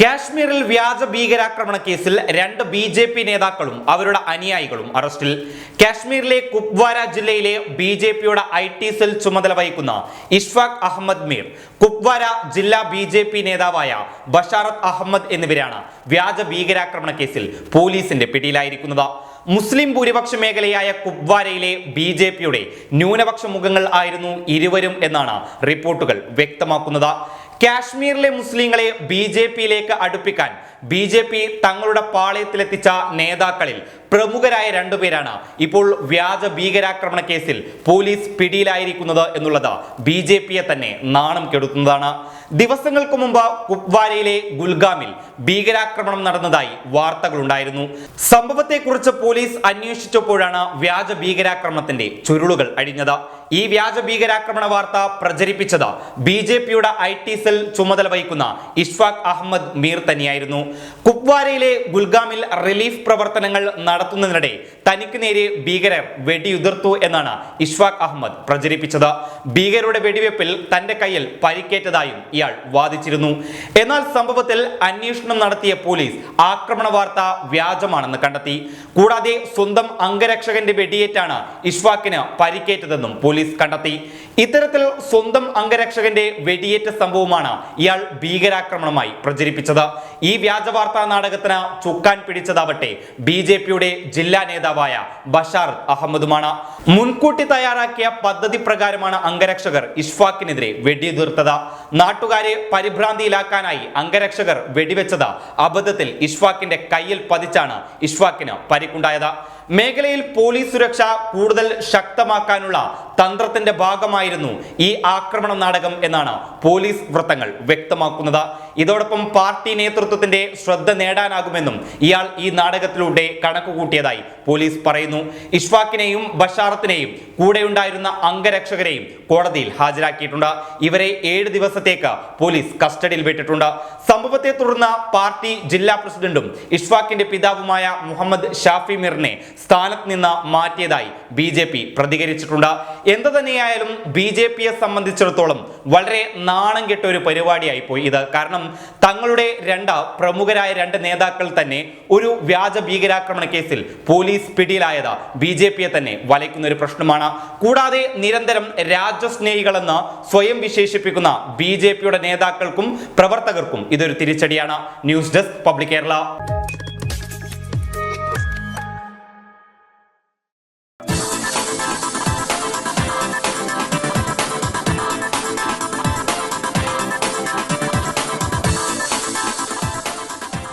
കാശ്മീരിൽ വ്യാജ ഭീകരാക്രമണ കേസിൽ രണ്ട് ബി ജെ പി നേതാക്കളും അവരുടെ അനുയായികളും അറസ്റ്റിൽ. കാശ്മീരിലെ കുപ്വാര ജില്ലയിലെ ബി ജെ പിയുടെ ഐ ടി സെൽ ചുമതല വഹിക്കുന്ന ഇഷ്ഫാഖ് അഹമ്മദ് മീർ കുപ്വാര ജില്ലാ ബി ജെ പി നേതാവായ ബഷാറത്ത് അഹമ്മദ് എന്നിവരാണ് വ്യാജ ഭീകരാക്രമണ കേസിൽ പോലീസിന്റെ പിടിയിലായിരിക്കുന്നത്. മുസ്ലിം ഭൂരിപക്ഷ മേഖലയായ കുപ്വാരയിലെ ബി ജെ പിയുടെ ന്യൂനപക്ഷ മുഖങ്ങൾ ആയിരുന്നു ഇരുവരും എന്നാണ് റിപ്പോർട്ടുകൾ വ്യക്തമാക്കുന്നത്. കാശ്മീരിലെ മുസ്ലിങ്ങളെ ബി ജെ പിയിലേക്ക് അടുപ്പിക്കാൻ ബി ജെ പി തങ്ങളുടെ പാളയത്തിലെത്തിച്ച നേതാക്കളിൽ പ്രമുഖരായ രണ്ടുപേരാണ് ഇപ്പോൾ വ്യാജ ഭീകരാക്രമണ കേസിൽ പോലീസ് പിടിയിലായിരിക്കുന്നത് എന്നുള്ളത് ബി ജെ പിയെ തന്നെ നാണം കെടുത്തുന്നതാണ്. ദിവസങ്ങൾക്ക് മുമ്പ് കുപ്വാരയിലെ ഗുൽഗാമിൽ ഭീകരാക്രമണം നടന്നതായി വാർത്തകളുണ്ടായിരുന്നു. സംഭവത്തെക്കുറിച്ച് പോലീസ് അന്വേഷിച്ചപ്പോഴാണ് വ്യാജ ഭീകരാക്രമണത്തിന്റെ ചുരുളുകൾ അഴിഞ്ഞത്. ഈ വ്യാജ ഭീകരാക്രമണ വാർത്ത പ്രചരിപ്പിച്ചത് ബി ജെ പിയുടെ ഐ ടി സെൽ ചുമതല വഹിക്കുന്ന ഇഷ്ഫാഖ് അഹമ്മദ് മീർ തന്നെയായിരുന്നു. കുപ്വാരയിലെ ഗുൽഗാമിൽ റിലീഫ് പ്രവർത്തനങ്ങൾ നടത്തുന്നതിനിടെ തനിക്ക് നേരെ ഭീകരർ വെടിയുതിർത്തു എന്നാണ് ഇഷ്ഫാഖ് അഹമ്മദ് പ്രചരിപ്പിച്ചത്. ഭീകരരുടെ വെടിവെപ്പിൽ തന്റെ കയ്യിൽ പരിക്കേറ്റതായും ഇയാൾ വാദിച്ചിരുന്നു. എന്നാൽ സംഭവത്തിൽ അന്വേഷണം നടത്തിയ പോലീസ് ആക്രമണ വാർത്ത വ്യാജമാണെന്ന് കണ്ടെത്തി. കൂടാതെ സ്വന്തം അംഗരക്ഷകന്റെ വെടിയേറ്റാണ് ഇഷ്ഫാഖിന് പരിക്കേറ്റതെന്നും പോലീസ് കണ്ടെത്തി. ഇത്തരത്തിൽ സ്വന്തം അംഗരക്ഷകന്റെ വെടിയേറ്റ സംഭവമാണ് ഇയാൾ ഭീകരാക്രമണമായി പ്രചരിപ്പിച്ചത്. ഈ വ്യാജ വാർത്താ നാടകത്തിന് ചുക്കാൻ പിടിച്ചതാവട്ടെ ബി ജെ പിയുടെ ജില്ലാ നേതാവായ ബഷാർ അഹമ്മദുമാണ്. മുൻകൂട്ടി തയ്യാറാക്കിയ പദ്ധതി പ്രകാരമാണ് അംഗരക്ഷകർ ഇഷ്ഫാക്കിനെതിരെ വെടിയുതിർത്തത് നാട്ടുകാരെ പരിഭ്രാന്തിയിലാക്കാനായി അംഗരക്ഷകർ വെടിവെച്ചത് അബദ്ധത്തിൽ ഇഷ്ഫാക്കിന്റെ കയ്യിൽ പതിച്ചാണ് ഇഷ്ഫാക്കിന് പരിക്കുണ്ടായത്. മേഖലയിൽ പോലീസ് സുരക്ഷ കൂടുതൽ ശക്തമാക്കാനുള്ള തന്ത്രത്തിന്റെ ഭാഗമായിരുന്നു ഈ ആക്രമണ നാടകം എന്നാണ് പോലീസ് വൃത്തങ്ങൾ വ്യക്തമാക്കുന്നത്. ഇതോടൊപ്പം പാർട്ടി നേതൃത്വത്തിന്റെ ശ്രദ്ധ നേടാനാകുമെന്നും ഇയാൾ ഈ നാടകത്തിലൂടെ കണക്കുകൂട്ടിയതായി പോലീസ് പറയുന്നു. ഇഷ്വാക്കിനെയും ബഷാറത്തിനെയും കൂടെയുണ്ടായിരുന്ന അംഗരക്ഷകരെയും കോടതിയിൽ ഹാജരാക്കിയിട്ടുണ്ട്. ഇവരെ ഏഴ് ദിവസത്തേക്ക് പോലീസ് കസ്റ്റഡിയിൽ വിട്ടിട്ടുണ്ട്. സംഭവത്തെ തുടർന്ന് പാർട്ടി ജില്ലാ പ്രസിഡന്റും ഇഷ്വാക്കിന്റെ പിതാവുമായ മുഹമ്മദ് ഷാഫി മിറിനെ സ്ഥാനത്ത് നിന്ന് മാറ്റിയതായി ബി ജെ പി പ്രതികരിച്ചിട്ടുണ്ട്. എന്ത് തന്നെയായാലും ബി ജെ പിയെ സംബന്ധിച്ചിടത്തോളം വളരെ നാണം കെട്ട ഒരു പരിപാടിയായി പോയി ഇത്. കാരണം തങ്ങളുടെ രണ്ട് പ്രമുഖരായ രണ്ട് നേതാക്കൾ തന്നെ ഒരു വ്യാജ ഭീകരാക്രമണ കേസിൽ പോലീസ് പിടിയിലായത് ബി ജെ പിയെ തന്നെ വലയ്ക്കുന്ന ഒരു പ്രശ്നമാണ്. കൂടാതെ നിരന്തരം രാജ്യസ്നേഹികളെന്ന് സ്വയം വിശേഷിപ്പിക്കുന്ന ബി ജെ പിയുടെ നേതാക്കൾക്കും പ്രവർത്തകർക്കും ഇതൊരു തിരിച്ചടിയാണ്. News desk public Kerala.